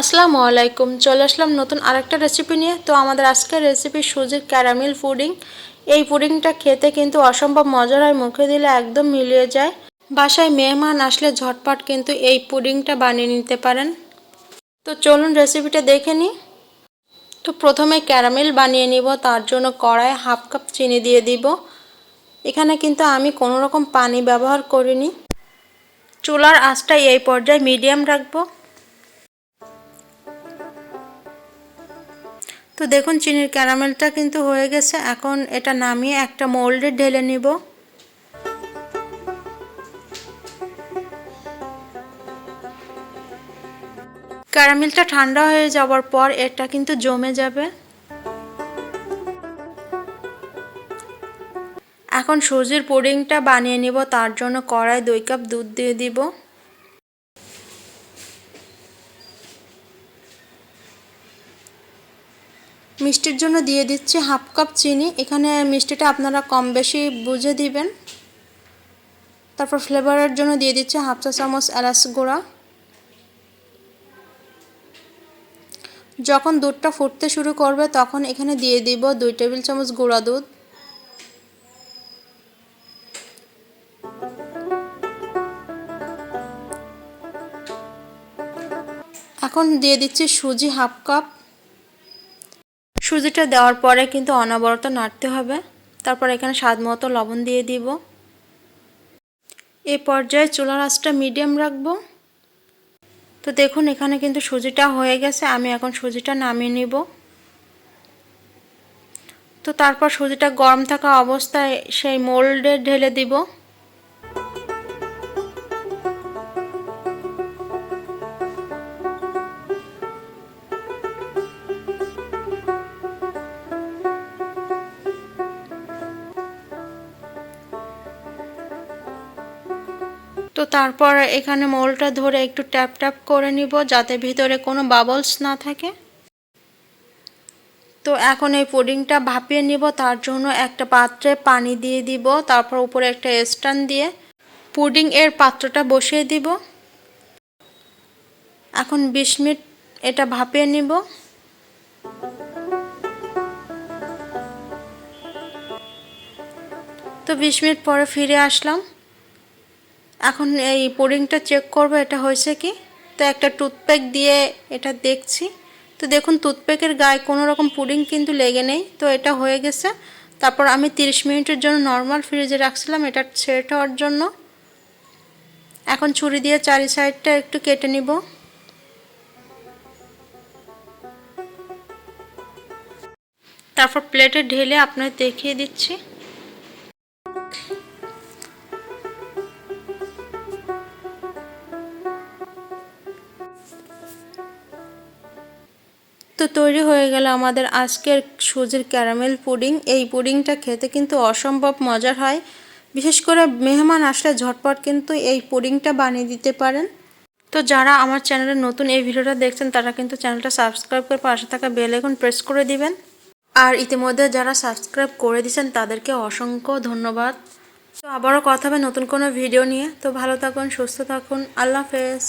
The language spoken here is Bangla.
আসসালামু আলাইকুম, চলে আসলাম নতুন আরেকটা রেসিপি নিয়ে। তো আমাদের আজকের রেসিপি সুজির ক্যারামেল পুডিং এই পুডিংটা খেতে কিন্তু অসম্ভব মজার হয়, মুখে দিলে একদম মিলিয়ে যায়। বাসায় মেহমান আসলে ঝটপট কিন্তু এই পুডিংটা বানিয়ে নিতে পারেন। তো চলুন রেসিপিটা দেখে নিই। তো প্রথমে ক্যারামেল বানিয়ে নিব, তার জন্য কড়ায় হাফ কাপ চিনি দিয়ে দিব। এখানে কিন্তু আমি কোনো রকম পানি ব্যবহার করিনি। চুলার আঁচটা এই পর্যায়ে মিডিয়াম রাখব। তো দেখুন, চিনির ক্যারামেলটা কিন্তু হয়ে গেছে। এখন এটা নামিয়ে একটা মোল্ডে ঢেলে নিব। ক্যারামেলটা ঠান্ডা হয়ে যাওয়ার পর এটা কিন্তু জমে যাবে। এখন সুজির পুডিংটা বানিয়ে নিব। তার জন্য কড়াই দুই কাপ দুধ দিয়ে দিব। মিষ্টির জন্য দিয়ে দিচ্ছি হাফ কাপ চিনি। এখানে মিষ্টিটা আপনারা কম বেশি বুঝে দিবেন। তারপর ফ্লেভারের জন্য দিয়ে দিচ্ছি হাফ চা চামচ এলাচ গুঁড়া। যখন দুধটা ফুটতে শুরু করবে, তখন এখানে দিয়ে দিব দুই টেবিল চামচ গুঁড়া দুধ। এখন দিয়ে দিচ্ছি সুজি হাফ কাপ। সুজিটা দেওয়ার পরে কিন্তু অনবরত নাড়তে হবে। তারপর এখানে স্বাদ মতো লবণ দিয়ে দিব। এ পর্যায়ে চুলার আঁচটা মিডিয়াম রাখব। তো দেখুন, এখানে কিন্তু সুজিটা হয়ে গেছে। আমি এখন সুজিটা নামিয়ে নিব। তো তারপর সুজিটা গরম থাকা অবস্থায় সেই মোল্ডে ঢেলে দিব। তো তারপর এখানে মোলটা ধরে একটু ট্যাপ ট্যাপ করে নিব যাতে ভিতরে কোনো বাবলস না থাকে। তো এখন এই পুডিংটা ভাপিয়ে নিব, তার জন্য একটা পাত্রে পানি দিয়ে দিব, তারপর উপরে একটা স্ট্যান্ড দিয়ে পুডিং এর পাত্রটা বসিয়ে দিব। এখন বিশ মিনিট এটা ভাপিয়ে নিব। তো বিশ মিনিট পরে ফিরে আসলাম। এখন এই পুডিংটা চেক করব, এটা হয়েছে কি? তো একটা টুথপেক দিয়ে এটা দেখছি। তো দেখুন টুথপেকের গায়ে কোনো রকম পুডিং কিন্তু লেগে নেই। তো এটা হয়ে গেছে। তারপর আমি 30 মিনিটের জন্য নর্মাল ফ্রিজে রাখছিলাম, এটা সেট হওয়ার জন্য। এখন ছুরি দিয়ে চারি সাইডটা একটু কেটে নিব। তারপর প্লেটে ঢেলে আপনার দেখিয়ে দিচ্ছি। তো তৈরি হয়ে গেল আমাদের আজকের সুজির ক্যারামেল পুডিং। এই পুডিংটা খেতে কিন্তু অসম্ভব মজার হয়। বিশেষ করে মেহমান আসলে ঝটপট কিন্তু এই পুডিংটা বানিয়ে দিতে পারেন। তো যারা আমার চ্যানেলে নতুন এই ভিডিওটা দেখছেন, তারা কিন্তু চ্যানেলটা সাবস্ক্রাইব করে পাশে থাকা বেল প্রেস করে দিবেন। আর ইতিমধ্যে যারা সাবস্ক্রাইব করে দিয়েছেন, তাদেরকে অসংখ্য ধন্যবাদ। তো আবারও কথা হবে নতুন কোনো ভিডিও নিয়ে। তো ভালো থাকুন, সুস্থ থাকুন। আল্লাহ হাফেজ।